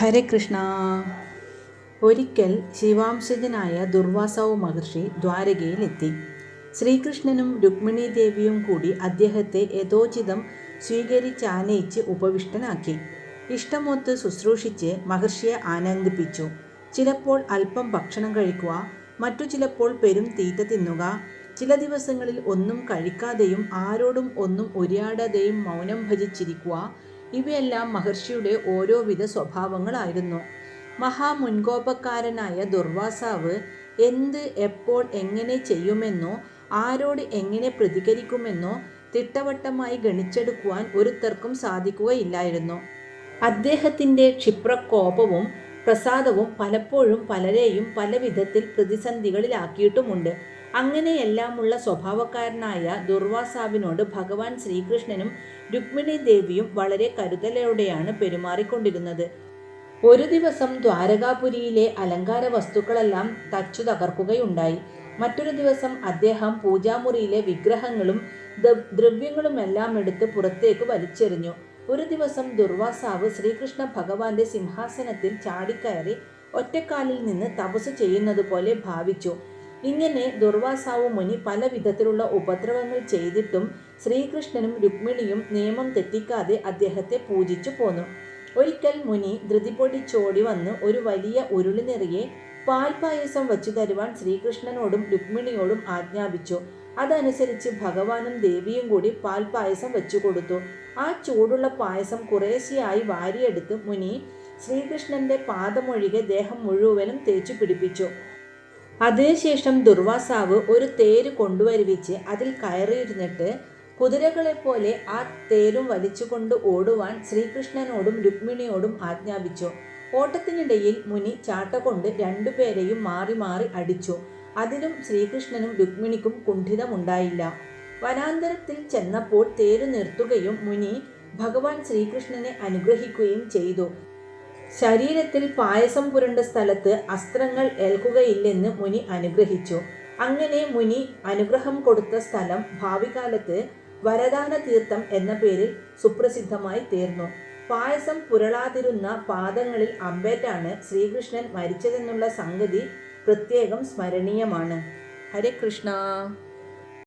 ഹരേ കൃഷ്ണ. ഒരിക്കൽ ശിവാംശജനായ ദുർവാസാവ് മഹർഷി ദ്വാരകയിലെത്തി. ശ്രീകൃഷ്ണനും രുക്മിണി ദേവിയും കൂടി അദ്ദേഹത്തെ യഥോചിതം സ്വീകരിച്ചാനയിച്ച് ഉപവിഷ്ടനാക്കി. ഇഷ്ടമൊത്ത് ശുശ്രൂഷിച്ച് മഹർഷിയെ ആനന്ദിപ്പിച്ചു. ചിലപ്പോൾ അല്പം ഭക്ഷണം കഴിക്കുക മറ്റു ചിലപ്പോൾ പെരും തീറ്റ തിന്നുക. ചില ദിവസങ്ങളിൽ ഒന്നും കഴിക്കാതെയും ആരോടും ഒന്നും ഉരിയാടാതെയും മൗനം ഭജിച്ചിരിക്കുക ഇവയെല്ലാം മഹർഷിയുടെ ഓരോവിധ സ്വഭാവങ്ങളായിരുന്നു. മഹാമുൻകോപക്കാരനായ ദുർവാസാവ് എന്ത് എപ്പോൾ എങ്ങനെ ചെയ്യുമെന്നോ ആരോട് എങ്ങനെ പ്രതികരിക്കുമെന്നോ തിട്ടവട്ടമായി ഗണിച്ചെടുക്കുവാൻ ഒരുത്തർക്കും സാധിക്കുകയില്ലായിരുന്നു. അദ്ദേഹത്തിന്റെ ക്ഷിപ്രകോപവും പ്രസാദവും പലപ്പോഴും പലരെയും പല വിധത്തിൽ പ്രതിസന്ധികളിലാക്കിയിട്ടുമുണ്ട്. അങ്ങനെയെല്ലാമുള്ള സ്വഭാവക്കാരനായ ദുർവാസാവിനോട് ഭഗവാൻ ശ്രീകൃഷ്ണനും രുക്മിണി ദേവിയും വളരെ കരുതലോടെയാണ് പെരുമാറിക്കൊണ്ടിരുന്നത്. ഒരു ദിവസം ദ്വാരകാപുരിയിലെ അലങ്കാര വസ്തുക്കളെല്ലാം തച്ചു തകർക്കുകയുണ്ടായി. മറ്റൊരു ദിവസം അദ്ദേഹം പൂജാമുറിയിലെ വിഗ്രഹങ്ങളും ദ്ര- ദ്രവ്യങ്ങളുമെല്ലാം എടുത്ത് പുറത്തേക്ക് വലിച്ചെറിഞ്ഞു. ഒരു ദിവസം ദുർവാസാവ് ശ്രീകൃഷ്ണ ഭഗവാന്റെ സിംഹാസനത്തിൽ ചാടിക്കയറി ഒറ്റക്കാലിൽ നിന്ന് തപസ് ചെയ്യുന്നത് പോലെ ഭാവിച്ചു. ഇങ്ങനെ ദുർവാസാവ് മുനി പല വിധത്തിലുള്ള ഉപദ്രവങ്ങൾ ചെയ്തിട്ടും ശ്രീകൃഷ്ണനും രുക്മിണിയും നിയമം തെറ്റിക്കാതെ അദ്ദേഹത്തെ പൂജിച്ചു പോന്നു. ഒരിക്കൽ മുനി ധൃതിപൊടിച്ചോടി വന്ന് ഒരു വലിയ ഉരുളി നിറയെ പാൽപായസം വച്ചു തരുവാൻ ശ്രീകൃഷ്ണനോടും രുക്മിണിയോടും ആജ്ഞാപിച്ചു. അതനുസരിച്ച് ഭഗവാനും ദേവിയും കൂടി പാൽപായസം വെച്ചു കൊടുത്തു. ആ ചൂടുള്ള പായസം കുറേശ്ശെയായി വാരിയെടുത്ത് മുനി ശ്രീകൃഷ്ണന്റെ പാദമൊഴികെ ദേഹം മുഴുവനും തേച്ചു പിടിപ്പിച്ചു. അതിനുശേഷം ദുർവാസാവ് ഒരു തേര് കൊണ്ടുവരുവിച്ച് അതിൽ കയറിയിരുന്നിട്ട് കുതിരകളെപ്പോലെ ആ തേരും വലിച്ചുകൊണ്ട് ഓടുവാൻ ശ്രീകൃഷ്ണനോടും രുക്മിണിയോടും ആജ്ഞാപിച്ചു. ഓട്ടത്തിനിടയിൽ മുനി ചാട്ടകൊണ്ട് രണ്ടുപേരെയും മാറി മാറി അടിച്ചു. അതിലും ശ്രീകൃഷ്ണനും രുക്മിണിക്കും കുണ്ഠിതമുണ്ടായില്ല. വനാന്തരത്തിൽ ചെന്നപ്പോൾ തേര് നിർത്തുകയും മുനി ഭഗവാൻ ശ്രീകൃഷ്ണനെ അനുഗ്രഹിക്കുകയും ചെയ്തു. ശരീരത്തിൽ പായസം പുരണ്ട സ്ഥലത്ത് അസ്ത്രങ്ങൾ ഏൽക്കുകയില്ലെന്ന് മുനി അനുഗ്രഹിച്ചു. അങ്ങനെ മുനി അനുഗ്രഹം കൊടുത്ത സ്ഥലം ഭാവികാലത്ത് വരദാന തീർത്ഥം എന്ന പേരിൽ സുപ്രസിദ്ധമായി തീർന്നു. പായസം പുരളാതിരുന്ന പാദങ്ങളിൽ അമ്പേറ്റാണ് ശ്രീകൃഷ്ണൻ മരിച്ചതെന്നുള്ള സംഗതി പ്രത്യേകം സ്മരണീയമാണ്. ഹരേ കൃഷ്ണ.